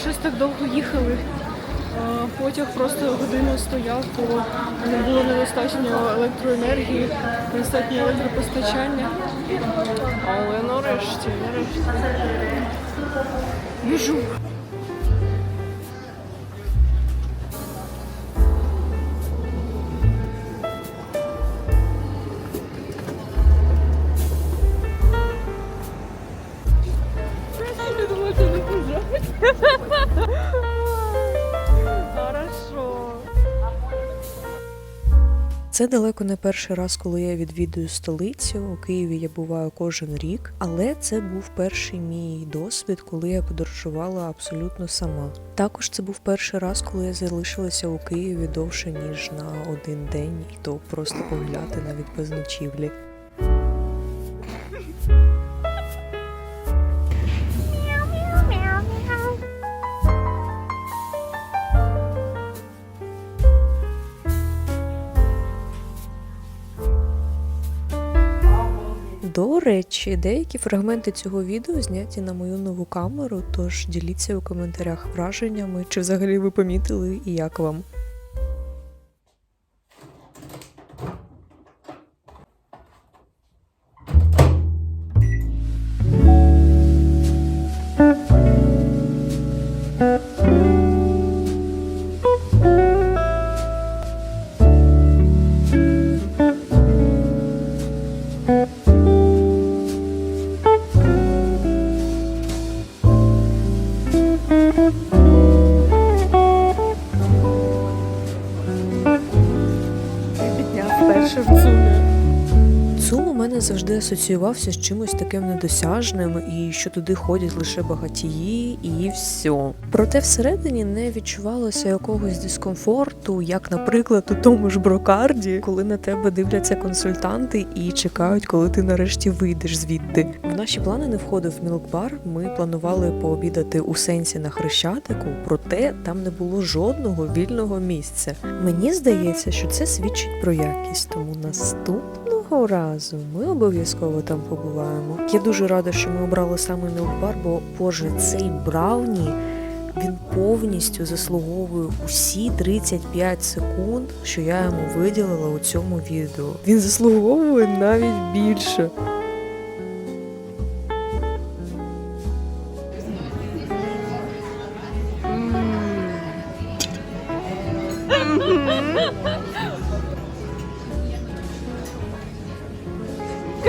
Щось так довго їхали. Потяг просто годину стояв, бо не було недостатньо електроенергії, недостатньо електропостачання. Але нарешті, нарешті. Біжу. Це далеко не перший раз, коли я відвідую столицю. У Києві я буваю кожен рік, але це був перший мій досвід, коли я подорожувала абсолютно сама. Також це був перший раз, коли я залишилася у Києві довше ніж на один день, і то просто погуляти навіть без ночівлі. Речі, деякі фрагменти цього відео зняті на мою нову камеру, тож діліться у коментарях враженнями, чи взагалі ви помітили і як вам. Асоціювався з чимось таким недосяжним, і що туди ходять лише багатії, і все. Проте всередині не відчувалося якогось дискомфорту, як, наприклад, у тому ж брокарді, коли на тебе дивляться консультанти і чекають, коли ти нарешті вийдеш звідти. В наші плани не входив мілкбар. Ми планували пообідати у сенсі на хрещатику, проте там не було жодного вільного місця. Мені здається, що це свідчить про якість, тому наступного разу ми обов'язково там побуваємо. Я дуже рада, що ми обрали саме мілкбар, бо боже, цей брауні. Він повністю заслуговує усі 35 секунд, що я йому виділила у цьому відео. Він заслуговує навіть більше.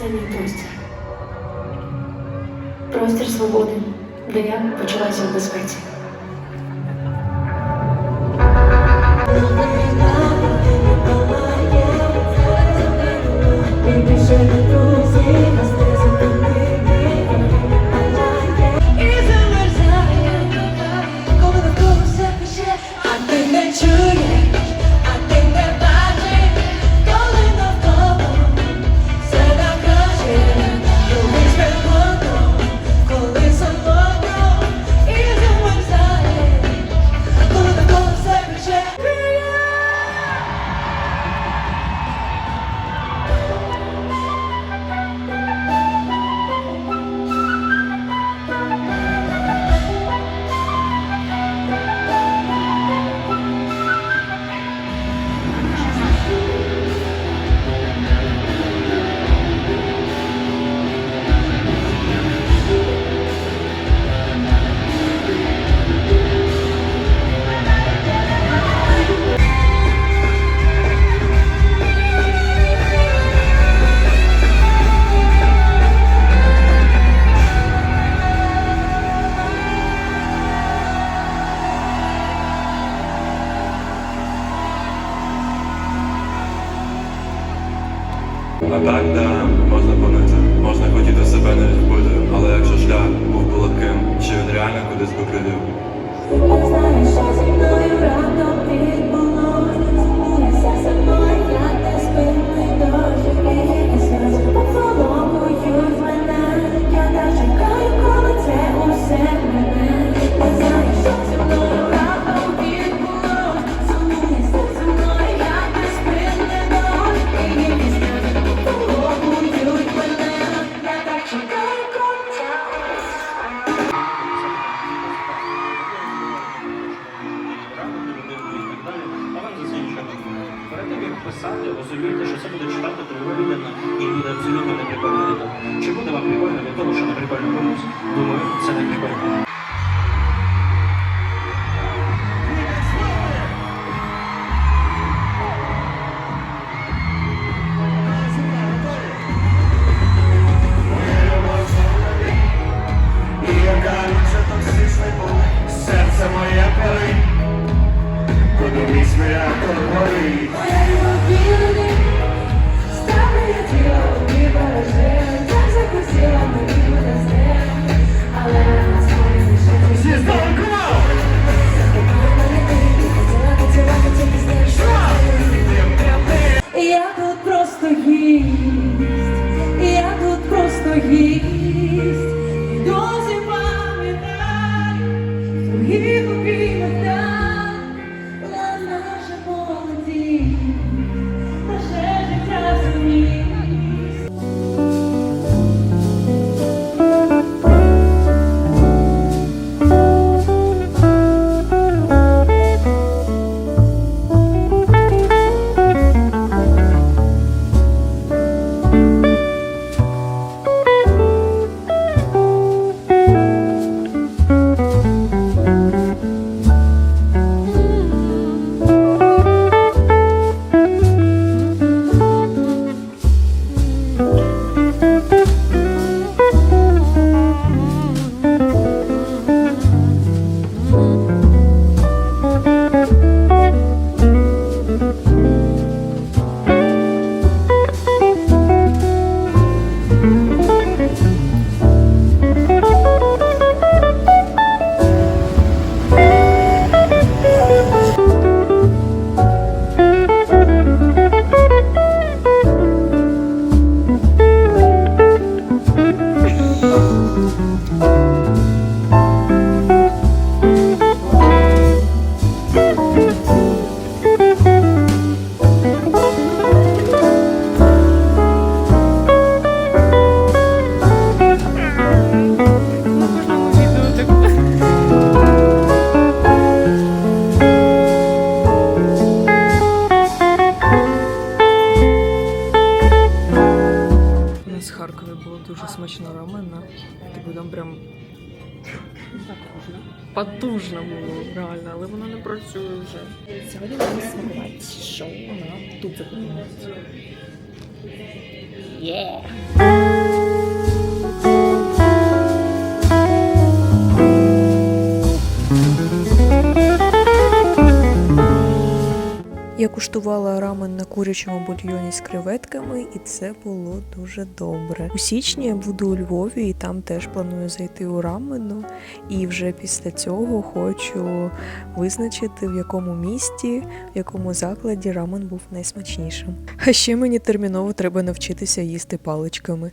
Це мій простір. Простір свободи, де я почуваюся в безпеці. Так, да, можна понити, можна хотіти себе не вбити, але якщо шлях був би легким, чи він реально кудись би привів? Я знаю, що зі мною рано Моє серце моє, як не спинний дощ Думаю, це не прикольно. І яка інша токсичний був Серце моє парить Куди мій сміяко було, реально, але воно не працює вже. Сьогодні будемо смакувати шоу на тут запитається. Куштувала рамен на курячому бульйоні з креветками, і це було дуже добре. У січні я буду у Львові, і там теж планую зайти у рамену. І вже після цього хочу визначити, в якому місті, в якому закладі рамен був найсмачнішим. А ще мені терміново треба навчитися їсти паличками.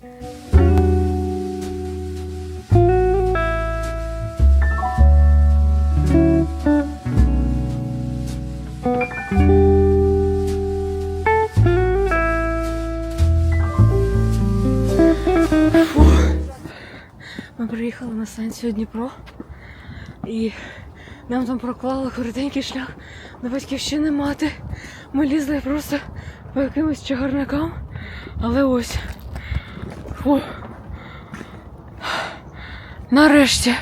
Ми приїхали на станцію Дніпро і нам там проклали коротенький шлях до батьківщини мати. Ми лізли просто по якимось чагарникам, але ось. Фу. Нарешті.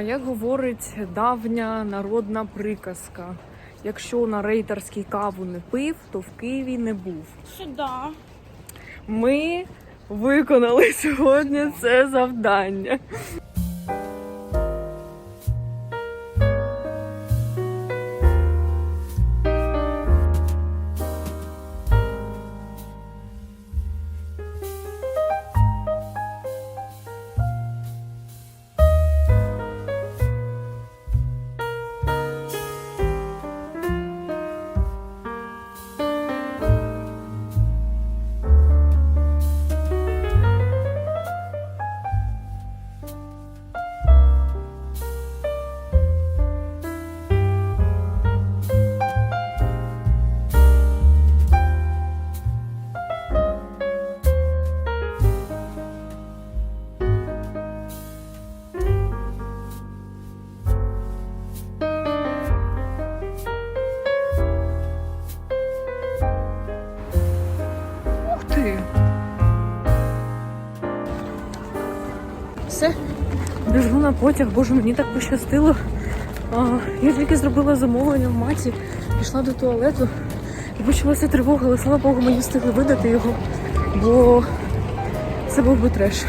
Як говорить давня народна приказка, якщо на рейтерській каву не пив, то в Києві не був. Сюда. Ми виконали сьогодні це завдання. На потяг, боже, мені так пощастило. Я тільки зробила замовлення в маті, пішла до туалету і почалася тривога, але слава Богу, мені встигли видати його, бо це був би треш.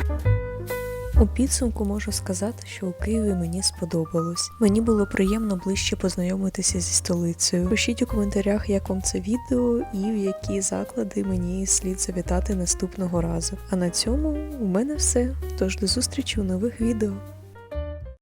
У підсумку можу сказати, що у Києві мені сподобалось. Мені було приємно ближче познайомитися зі столицею. Пишіть у коментарях, як вам це відео і в які заклади мені слід завітати наступного разу. А на цьому у мене все. Тож до зустрічі у нових відео.